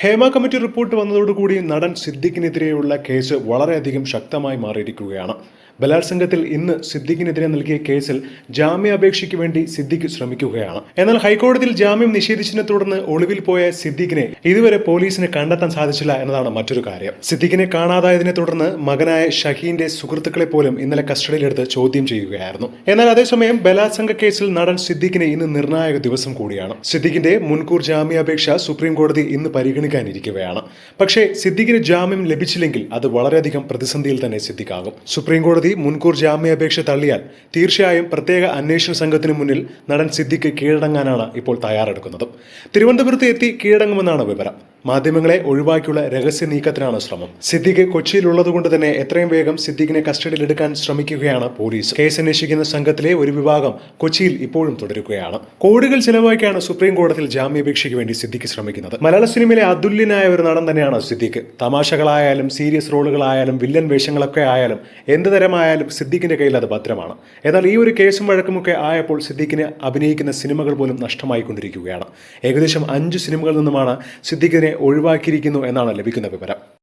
Hema committee report വന്നതോടുകൂടി നടൻ സിദ്ദിഖിനെതിരെയുള്ള case വളരെയധികം ശക്തമായി മാറിയിരിക്കുകയാണ്. ബലാത്സംഗത്തിൽ ഇന്ന് സിദ്ദിഖിനെതിരെ നൽകിയ കേസിൽ ജാമ്യാപേക്ഷയ്ക്ക് വേണ്ടി സിദ്ദിഖ് ശ്രമിക്കുകയാണ്. എന്നാൽ ഹൈക്കോടതിയിൽ ജാമ്യം നിഷേധിച്ചതിനെ തുടർന്ന് ഒളിവിൽ പോയ സിദ്ദിഖിനെ ഇതുവരെ പോലീസിന് കണ്ടെത്താൻ സാധിച്ചില്ല എന്നതാണ് മറ്റൊരു കാര്യം. സിദ്ദിഖിനെ കാണാതായതിനെ തുടർന്ന് മകനായ ഷഹീന്റെ സുഹൃത്തുക്കളെ പോലും ഇന്നലെ കസ്റ്റഡിയിലെടുത്ത് ചോദ്യം ചെയ്യുകയായിരുന്നു. എന്നാൽ അതേസമയം ബലാത്സംഗ കേസിൽ നടൻ സിദ്ദിഖിന് ഇന്ന് നിർണായക ദിവസം കൂടിയാണ്. സിദ്ദിഖിന്റെ മുൻകൂർ ജാമ്യാപേക്ഷ സുപ്രീം കോടതി ഇന്ന് പരിഗണിക്കാനിരിക്കുകയാണ് പക്ഷേ സിദ്ദിഖിന് ജാമ്യം ലഭിച്ചില്ലെങ്കിൽ അത് വളരെയധികം പ്രതിസന്ധിയിൽ തന്നെ സിദ്ദിഖാകും. സുപ്രീം കോടതി മുൻകൂർ ജാമ്യാപേക്ഷ തള്ളിയാൽ തീർച്ചയായും പ്രത്യേക അന്വേഷണ സംഘത്തിന് മുന്നിൽ നടൻ സിദ്ദിഖ് കീഴടങ്ങാനാണ് ഇപ്പോൾ തയ്യാറെടുക്കുന്നത്. തിരുവനന്തപുരത്ത് എത്തി കീഴടങ്ങുമെന്നാണ് വിവരം. മാധ്യമങ്ങളെ ഒഴിവാക്കിയുള്ള രഹസ്യ നീക്കത്തിനാണ് ശ്രമം. സിദ്ദിഖ് കൊച്ചിയിലുള്ളതുകൊണ്ട് തന്നെ എത്രയും വേഗം സിദ്ദിഖിനെ കസ്റ്റഡിയിലെടുക്കാൻ ശ്രമിക്കുകയാണ് പോലീസ്. കേസ് അന്വേഷിക്കുന്ന സംഘത്തിലെ ഒരു വിഭാഗം കൊച്ചിയിൽ ഇപ്പോഴും തുടരുകയാണ്. കോടികൾ ചെലവാക്കിയാണ് സുപ്രീം കോടതിയിൽ ജാമ്യാപേക്ഷയ്ക്ക് വേണ്ടി സിദ്ദിഖ് ശ്രമിക്കുന്നത്. മലയാള സിനിമയിലെ അതുല്യനായ ഒരു നടൻ തന്നെയാണ് സിദ്ദിഖ്. തമാശകളായാലും സീരിയസ് റോളുകളായാലും വില്ലൻ വേഷങ്ങളൊക്കെ ആയാലും എന്ത് തരമായാലും സിദ്ദിഖിന്റെ കയ്യിൽ അത് ഭദ്രമാണ്. എന്നാൽ ഈ ഒരു കേസും വഴക്കുമൊക്കെ ആയപ്പോൾ സിദ്ദിഖിന് അഭിനയിക്കുന്ന സിനിമകൾ പോലും നഷ്ടമായിക്കൊണ്ടിരിക്കുകയാണ്. ഏകദേശം അഞ്ച് സിനിമകളിൽ നിന്നുമാണ് സിദ്ദിഖിനെ ഒഴിവാക്കിയിരിക്കുന്നു എന്നാണ് ലഭിക്കുന്ന വിവരം.